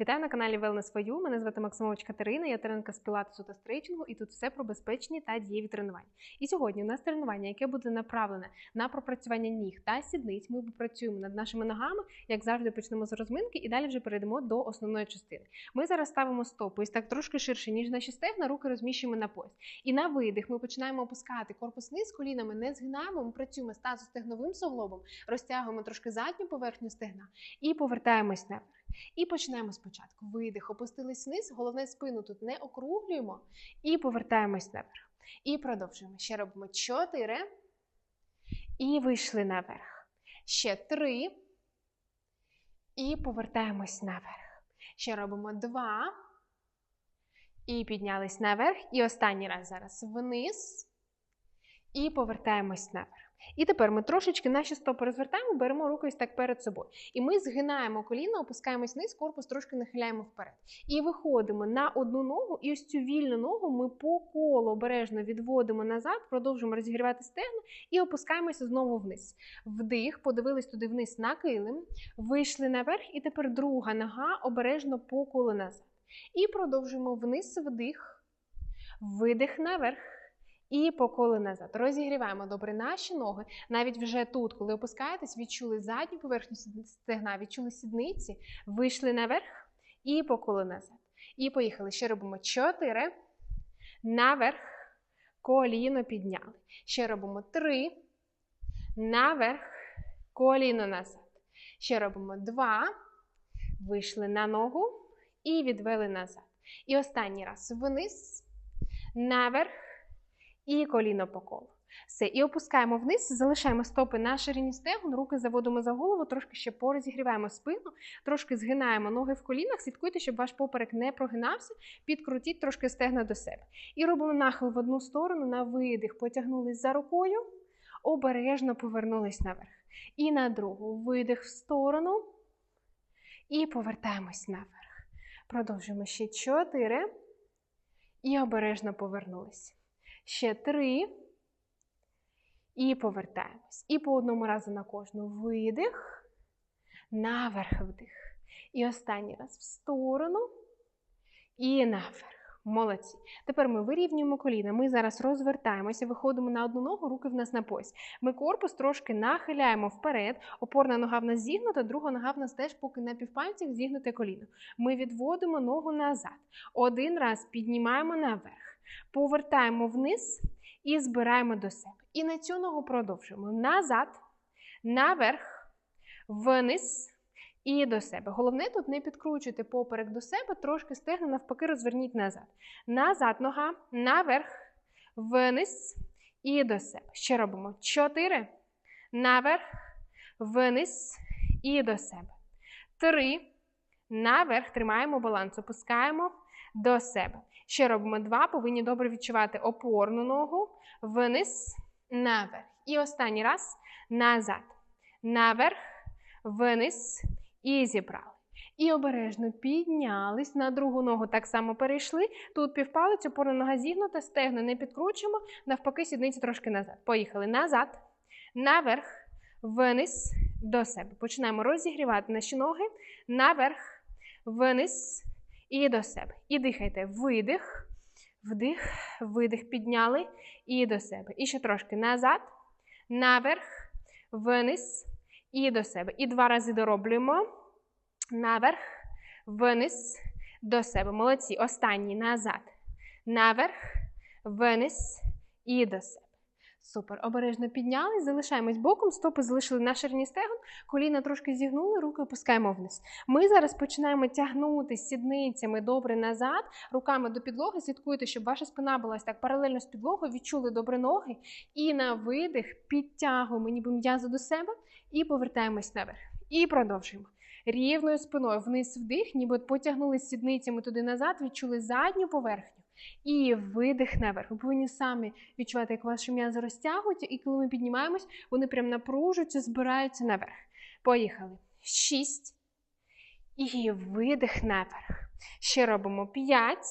Вітаю на каналі Wellness for You. Мене звати Максимович Катерина, я тренерка з пілатесу та стрейчингу, і тут все про безпечні та дієві тренування. І сьогодні у нас тренування, яке буде направлене на пропрацювання ніг та сідниць. Ми попрацюємо над нашими ногами, як завжди, почнемо з розминки, і далі вже перейдемо до основної частини. Ми зараз ставимо стопи ось так трошки ширше, ніж наші стегна, руки розміщуємо на пояс. І на видих ми починаємо опускати корпус вниз, колінами не згинаємо. Ми працюємо з тазостегновим суглобом, розтягуємо трошки задню поверхню стегна і повертаємось наверх. І починаємо спочатку. Видих, опустились вниз, головне спину тут не округлюємо і повертаємось наверх. І продовжуємо. Ще робимо 4. І вийшли наверх. Ще 3. І повертаємось наверх. Ще робимо 2. І піднялись наверх. І останній раз зараз вниз. І повертаємось наверх. І тепер ми трошечки наші стопи розвертаємо, беремо руки ось так перед собою. І ми згинаємо коліна, опускаємось вниз, корпус трошки нахиляємо вперед. І виходимо на одну ногу, і ось цю вільну ногу ми по колу обережно відводимо назад, продовжуємо розігрівати стегна і опускаємося знову вниз. Вдих, подивились туди вниз на килим, вийшли наверх, і тепер друга нога обережно по колу назад. І продовжуємо вниз вдих, видих наверх. І по колу назад. Розігріваємо добре наші ноги. Навіть вже тут, коли опускаєтесь, відчули задню поверхню стегна, відчули сідниці, вийшли наверх і по колу назад. І поїхали. Ще робимо 4. Наверх. Коліно підняли. Ще робимо 3. Наверх. Коліно назад. Ще робимо 2. Вийшли на ногу і відвели назад. І останній раз вниз. Наверх і коліно по колу. Все, і опускаємо вниз, залишаємо стопи на ширині стегон, руки заводимо за голову, трошки ще порозігріваємо спину, трошки згинаємо ноги в колінах, слідкуйте, щоб ваш поперек не прогинався, підкрутіть трошки стегна до себе. І робимо нахил в одну сторону, на видих, потягнулись за рукою, обережно повернулись наверх. І на другу видих в сторону. І повертаємось наверх. Продовжуємо ще чотири. І обережно повернулись. Ще три. І повертаємось. І по одному разу на кожну видих, наверх вдих. І останній раз в сторону. І наверх. Молодці. Тепер ми вирівнюємо коліна. Ми зараз розвертаємося, виходимо на одну ногу, руки в нас на пояс. Ми корпус трошки нахиляємо вперед. Опорна нога в нас зігнута, друга нога в нас теж, поки на півпальцях зігнуте коліно. Ми відводимо ногу назад. Один раз піднімаємо наверх. Повертаємо вниз і збираємо до себе. І на цю ногу продовжуємо. Назад, наверх, вниз і до себе. Головне тут не підкручуйте поперек до себе, трошки стегна навпаки розверніть назад. Назад нога, наверх, вниз і до себе. Ще робимо. Чотири. Наверх, вниз і до себе. Три. Наверх. Тримаємо баланс. Опускаємо до себе. Ще робимо два. Повинні добре відчувати опорну ногу. Вниз, наверх. І останній раз назад. Наверх, вниз і зібрали. І обережно піднялись на другу ногу. Так само перейшли. Тут півпалець, опорна нога зігнута, стегно не підкручуємо, навпаки, сідниці трошки назад. Поїхали назад, наверх, вниз, до себе. Починаємо розігрівати наші ноги. Наверх, вниз і до себе. І дихайте. Видих, вдих, видих, підняли і до себе. І ще трошки назад, наверх, вниз і до себе. І два рази дороблюємо. Наверх, вниз, до себе. Молодці. Останній назад. Наверх, вниз і до себе. Супер. Обережно піднялись, залишаємось боком, стопи залишили на ширині стегон, коліна трошки зігнули, руки опускаємо вниз. Ми зараз починаємо тягнути сідницями добре назад, руками до підлоги. Слідкуйте, щоб ваша спина була так паралельно з підлогою, відчули добре ноги. І на видих підтягуємо ніби м'язо до себе і повертаємось наверх. І продовжуємо. Рівною спиною вниз вдих, ніби потягнули сідницями туди назад, відчули задню поверхню. І видих наверх. Ви повинні самі відчувати, як ваші м'язи розтягуються, і коли ми піднімаємось, вони прям напружуються, збираються наверх. Поїхали. Шість. І видих наверх. Ще робимо п'ять.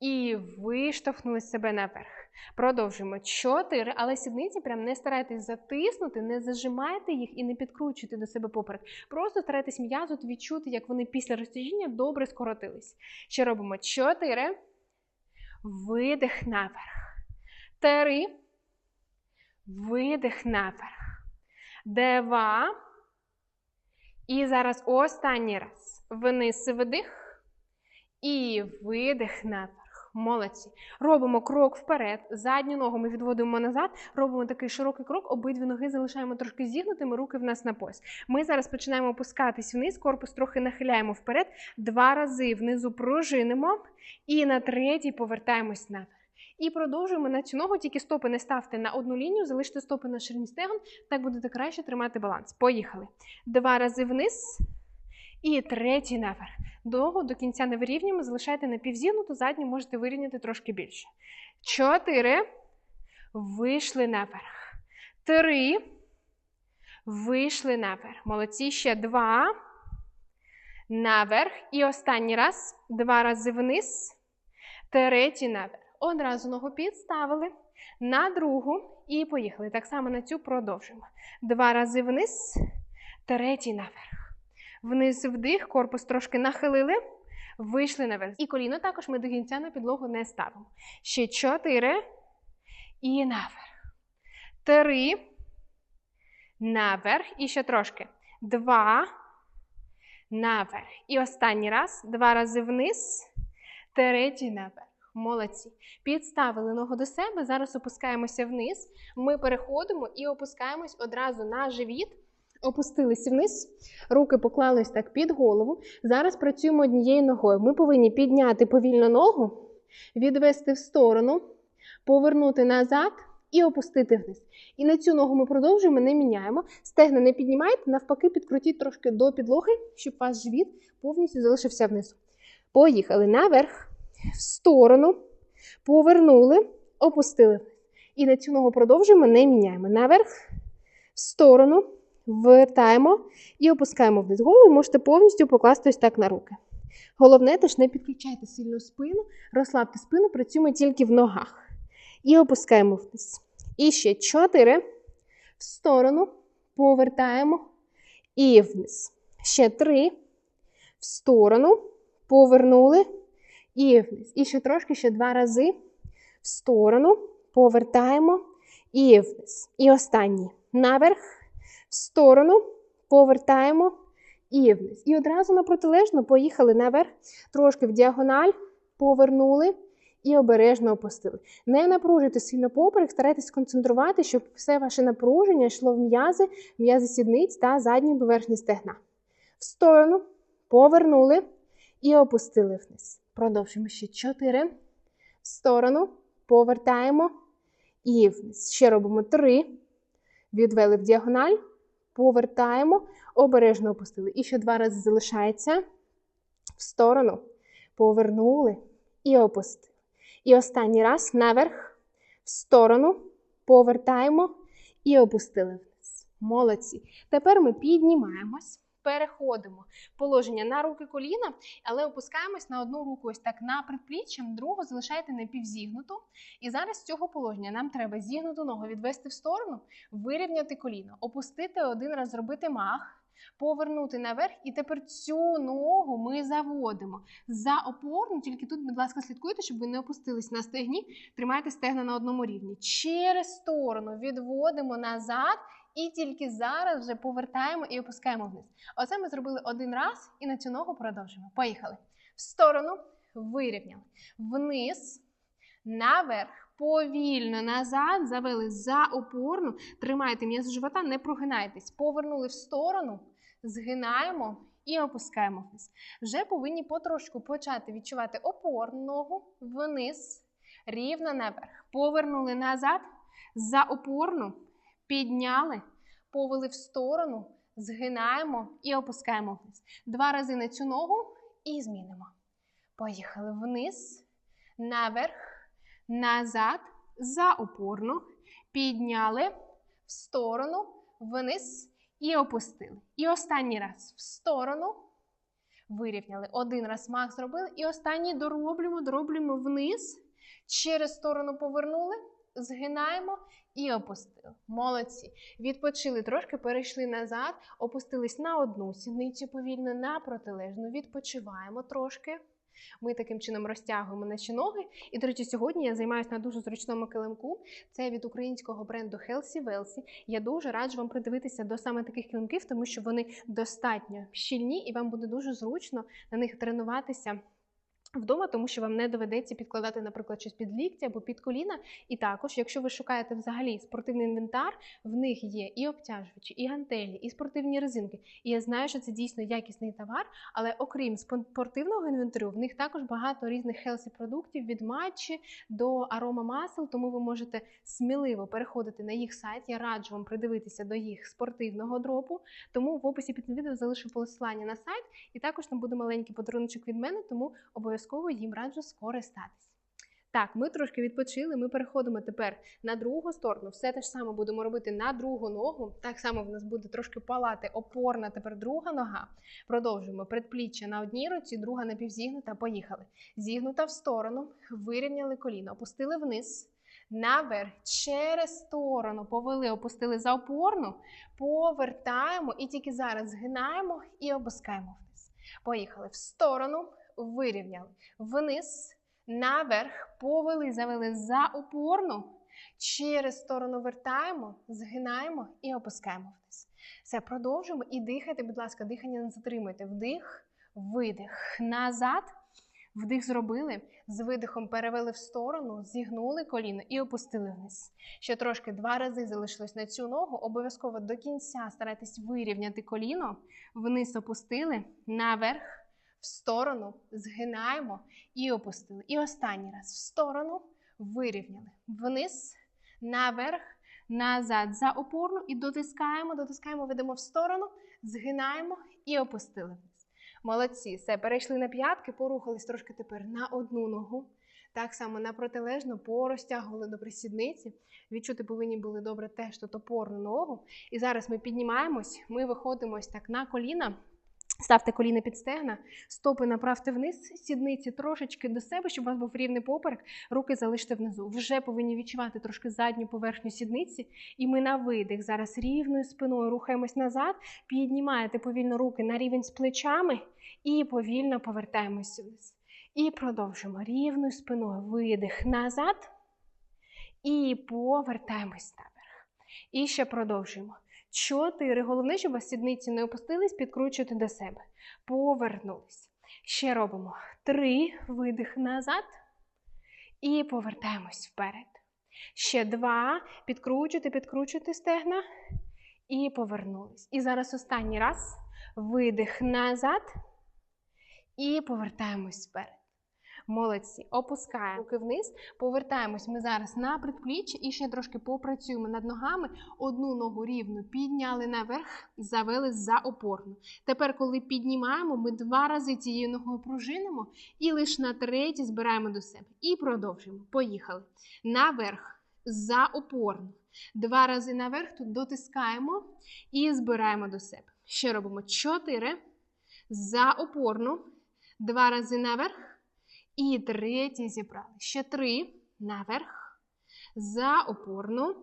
І виштовхнули себе наверх. Продовжуємо. Чотири. Але сідниці прям не старайтесь затиснути, не зажимайте їх і не підкручуйте до себе поперек. Просто старайтесь м'язо відчути, як вони після розтяжіння добре скоротились. Ще робимо чотири. Видих наверх. Три. Видих наверх. Два. І зараз останній раз. Вниз видих. І видих наверх. Молодці. Робимо крок вперед. Задню ногу ми відводимо назад. Робимо такий широкий крок. Обидві ноги залишаємо трошки зігнутими, руки в нас на пояс. Ми зараз починаємо опускатись вниз, корпус трохи нахиляємо вперед. Два рази внизу пружинимо. І на третій повертаємось наверх. І продовжуємо на цю ногу, тільки стопи не ставте на одну лінію, залиште стопи на ширині стегон, так будете краще тримати баланс. Поїхали. Два рази вниз. І третій наверх. Ногу до кінця не вирівнюємо, залишайте напівзігнуту, задню можете вирівняти трошки більше. Чотири. Вийшли наверх. Три. Вийшли наверх. Молодці. Ще два. Наверх. І останній раз. Два рази вниз. Третій наверх. Одразу ногу підставили. На другу. І поїхали. Так само на цю продовжуємо. Два рази вниз. Третій наверх. Вниз вдих, корпус трошки нахилили, вийшли наверх. І коліно також ми до кінця на підлогу не ставимо. Ще чотири. І наверх. Три. Наверх. І ще трошки. Два. Наверх. І останній раз. Два рази вниз. Третій наверх. Молодці. Підставили ногу до себе. Зараз опускаємося вниз. Ми переходимо і опускаємось одразу на живіт. Опустилися вниз, руки поклались так під голову. Зараз працюємо однією ногою. Ми повинні підняти повільно ногу, відвести в сторону, повернути назад і опустити вниз. І на цю ногу ми продовжуємо, не міняємо. Стегна не піднімайте, навпаки, підкрутіть трошки до підлоги, щоб ваш живіт повністю залишився внизу. Поїхали наверх, в сторону, повернули, опустили. І на цю ногу продовжуємо, не міняємо. Наверх, в сторону. Вертаємо і опускаємо вниз. Голову можете повністю покласти ось так на руки. Головне, теж не підключайте сильно спину, розслабте спину, працюємо тільки в ногах. І опускаємо вниз. І ще чотири. В сторону. Повертаємо і вниз. Ще три. В сторону. Повернули і вниз. І ще трошки, ще два рази. В сторону. Повертаємо і вниз. І останній. Наверх в сторону, повертаємо і вниз. І одразу на протилежну поїхали наверх, трошки в діагональ, повернули і обережно опустили. Не напружуйте сильно поперек, старайтесь сконцентрувати, щоб все ваше напруження йшло в м'язи, м'язи сідниць та задньої поверхні стегна. В сторону, повернули і опустили вниз. Продовжуємо ще 4. В сторону, повертаємо і вниз. Ще робимо 3. Відвели в діагональ, повертаємо, обережно опустили. І ще два рази залишається в сторону. Повернули і опустили. І останній раз наверх, в сторону, повертаємо і опустили вниз. Молодці. Тепер ми піднімаємось. Переходимо положення на руки коліна, але опускаємось на одну руку ось так на предпліччям, другу залишайте напівзігнуту. І зараз з цього положення нам треба зігнуту ногу відвести в сторону, вирівняти коліно, опустити один раз, зробити мах, повернути наверх. І тепер цю ногу ми заводимо за опорну, тільки тут, будь ласка, слідкуйте, щоб ви не опустились на стегні, тримайте стегна на одному рівні. Через сторону відводимо назад. І тільки зараз вже повертаємо і опускаємо вниз. Оце ми зробили один раз і на цю ногу продовжуємо. Поїхали. В сторону вирівняли. Вниз, наверх, повільно назад. Завели за опорну. Тримайте м'ясо живота, не прогинайтесь. Повернули в сторону, згинаємо і опускаємо вниз. Вже повинні потрошку почати відчувати опорну ногу вниз, рівно наверх. Повернули назад, за опорну. Підняли, повели в сторону, згинаємо і опускаємо вниз. Два рази на цю ногу і змінимо. Поїхали вниз, наверх, назад, за опорну. Підняли в сторону, вниз і опустили. І останній раз в сторону. Вирівняли. Один раз мах зробили. І останній дороблюємо, дороблюємо вниз. Через сторону повернули згинаємо і опустили. Молодці. Відпочили трошки, перейшли назад, опустились на одну сідницю повільно, на протилежну. Відпочиваємо трошки. Ми таким чином розтягуємо наші ноги. І, до речі, сьогодні я займаюся на дуже зручному килимку. Це від українського бренду Healthy Welsi. Я дуже раджу вам придивитися до саме таких килимків, тому що вони достатньо щільні і вам буде дуже зручно на них тренуватися. Вдома, тому що вам не доведеться підкладати, наприклад, щось під лікті або під коліна. І також, якщо ви шукаєте взагалі спортивний інвентар, в них є і обтяжувачі, і гантелі, і спортивні резинки. І я знаю, що це дійсно якісний товар, але окрім спортивного інвентарю, в них також багато різних хелсі продуктів від матчі до арома масел, тому ви можете сміливо переходити на їх сайт. Я раджу вам придивитися до їх спортивного дропу. Тому в описі під відео залишу посилання на сайт, і також там буде маленький подарунок від мене, тому обов'язково обов'язково їм раджу скористатись. Так, ми трошки відпочили, ми переходимо тепер на другу сторону. Все те ж саме будемо робити на другу ногу. Так само в нас буде трошки палати опорна, тепер друга нога. Продовжуємо предпліччя на одній руці, друга напівзігнута. Поїхали. Зігнута в сторону, вирівняли коліно, опустили вниз, наверх, через сторону, повели, опустили за опорну, повертаємо і тільки зараз згинаємо і опускаємо вниз. Поїхали в сторону вирівняли. Вниз, наверх, повели, завели за опорну. Через сторону вертаємо, згинаємо і опускаємо вниз. Все, продовжуємо і дихайте, будь ласка, дихання не затримуйте. Вдих, видих. Назад. Вдих зробили, з видихом перевели в сторону, зігнули коліно і опустили вниз. Ще трошки два рази залишилось на цю ногу. Обов'язково до кінця старайтесь вирівняти коліно, вниз опустили, наверх, в сторону, згинаємо і опустили. І останній раз в сторону вирівняли. Вниз, наверх, назад, за опорну і дотискаємо, дотискаємо, ведемо в сторону, згинаємо і опустили. Молодці. Все, перейшли на п'ятки, порухались трошки тепер на одну ногу. Так само на протилежну порозтягували до присідниці. Відчути повинні були добре теж тут опорну ногу. І зараз ми піднімаємось, ми виходимо ось так на коліна. Ставте коліна під стегна, стопи направте вниз, сідниці трошечки до себе, щоб у вас був рівний поперек, руки залиште внизу. Вже повинні відчувати трошки задню поверхню сідниці. І ми на видих зараз рівною спиною рухаємось назад, піднімаєте повільно руки на рівень з плечами і повільно повертаємось вниз. І продовжуємо рівною спиною. Видих назад. І повертаємось наверх. І ще продовжуємо. Чотири. Головне, щоб вас сідниці не опустились, підкручуйте до себе. Повернулись. Ще робимо три. Видих назад. І повертаємось вперед. Ще два. Підкручуйте, підкручуйте стегна. І повернулись. І зараз останній раз. Видих назад. І повертаємось вперед. Молодці. Опускаємо руки вниз, повертаємось ми зараз на предпліччя і ще трошки попрацюємо над ногами. Одну ногу рівно підняли наверх, завели за опорну. Тепер, коли піднімаємо, ми два рази цією ногою пружинимо і лише на третій збираємо до себе. І продовжуємо. Поїхали. Наверх, за опорну. Два рази наверх тут дотискаємо і збираємо до себе. Ще робимо чотири. За опорну. Два рази наверх. І третій зібрали. Ще три наверх. За опорну.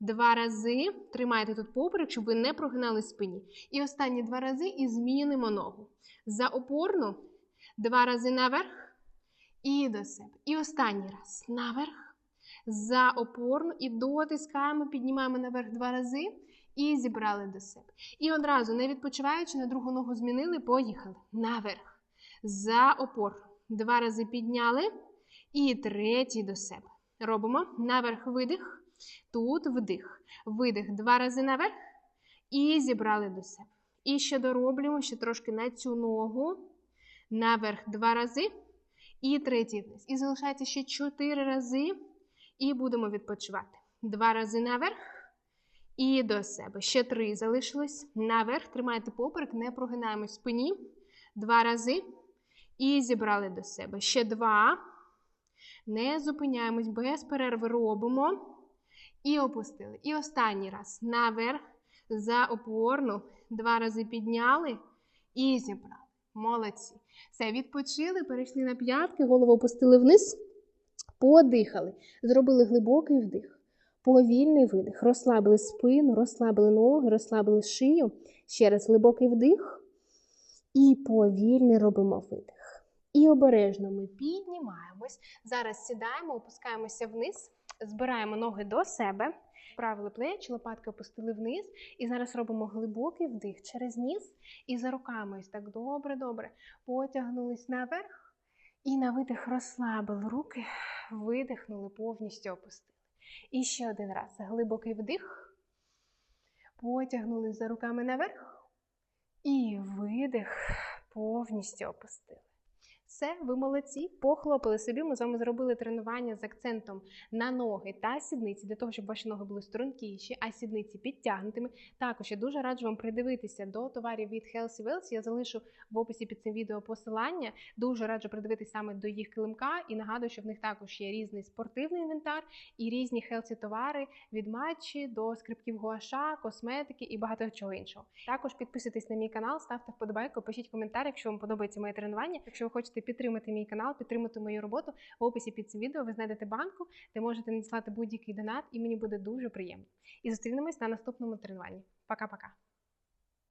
Два рази. Тримайте тут поперек, щоб ви не прогинали спині. І останні два рази і змінимо ногу. За опорну. Два рази наверх. І до себе. І останній раз. Наверх. За опорну. І дотискаємо, піднімаємо наверх два рази. І зібрали до себе. І одразу, не відпочиваючи, на другу ногу змінили, поїхали. Наверх. За опорну. Два рази підняли. І третій до себе. Робимо наверх видих. Тут вдих. Видих. Два рази наверх. І зібрали до себе. І ще дороблюємо ще трошки на цю ногу. Наверх два рази. І третій вниз. І залишається ще чотири рази. І будемо відпочивати. Два рази наверх. І до себе. Ще три залишилось. Наверх. Тримайте поперек, не прогинаємо спині. Два рази. І зібрали до себе. Ще два. Не зупиняємось, без перерви робимо. І опустили. І останній раз. Наверх. За опорну. Два рази підняли і зібрали. Молодці. Все, відпочили, перейшли на п'ятки, голову опустили вниз. Подихали. Зробили глибокий вдих. Повільний видих. Розслабили спину, розслабили ноги, розслабили шию. Ще раз глибокий вдих. І повільний робимо видих. І обережно ми піднімаємось. Зараз сідаємо, опускаємося вниз, збираємо ноги до себе. Вправили плечі, лопатки опустили вниз. І зараз робимо глибокий вдих через ніс. І за руками ось так добре-добре. Потягнулись наверх. І на видих розслабили руки, видихнули, повністю опустили. І ще один раз. Глибокий вдих. Потягнули за руками наверх. І видих, повністю опустили. Все, ви молодці, похлопали собі. Ми з вами зробили тренування з акцентом на ноги та сідниці, для того, щоб ваші ноги були стрункіші, а сідниці підтягнутими. Також я дуже раджу вам придивитися до товарів від Healthy Wells. Я залишу в описі під цим відео посилання. Дуже раджу придивитися саме до їх килимка і нагадую, що в них також є різний спортивний інвентар і різні хелсі товари від матчі до скрипків гуаша, косметики і багато чого іншого. Також підписуйтесь на мій канал, ставте вподобайку, пишіть коментар, якщо вам подобається моє тренування. Якщо ви хочете підтримати мій канал, підтримати мою роботу, в описі під цим відео ви знайдете банку, де можете надіслати будь-який донат, і мені буде дуже приємно. І зустрінемось на наступному тренуванні. Пока-пока.